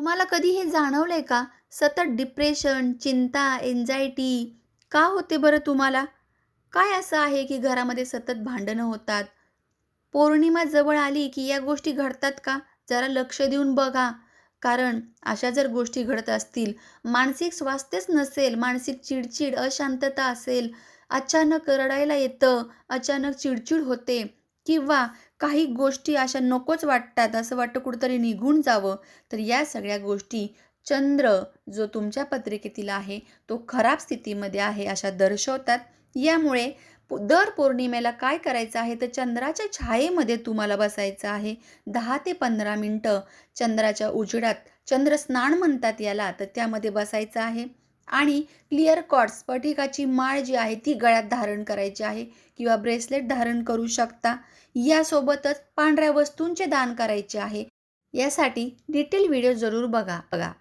तुम्हाला कधी हे जाणवलं आहे का? सतत डिप्रेशन, चिंता, एन्झायटी का होते बरं तुम्हाला? काय असं आहे की घरामध्ये सतत भांडणं होतात? पौर्णिमा जवळ आली की या गोष्टी घडतात का? जरा लक्ष देऊन बघा. कारण अशा जर गोष्टी घडत असतील, मानसिक स्वास्थ्यच नसेल, मानसिक चिडचिड, अशांतता असेल, अचानक रडायला येतं, अचानक चिडचिड होते किंवा काही गोष्टी अशा नकोच वाटतात, असं वाटतं कुठंतरी निघून जावं, तर या सगळ्या गोष्टी चंद्र जो तुमच्या पत्रिकेतील आहे, तो खराब स्थितीमध्ये आहे अशा दर्शवतात. यामुळे दर पौर्णिमेला काय करायचं आहे, तर चंद्राच्या छायेमध्ये तुम्हाला बसायचं आहे. दहा ते पंधरा मिनटं चंद्राच्या उजेडात, चंद्रस्नान म्हणतात याला, तर त्यामध्ये बसायचं आहे आणि क्लिअर कॉट स्फटिकाची माळ जी आहे, ती गळ्यात धारण करायची आहे किंवा ब्रेसलेट धारण करू शकता. यासोबतच पांढऱ्या वस्तूंचे दान करायचे आहे. यासाठी डिटेल व्हिडिओ जरूर बघा. बघा.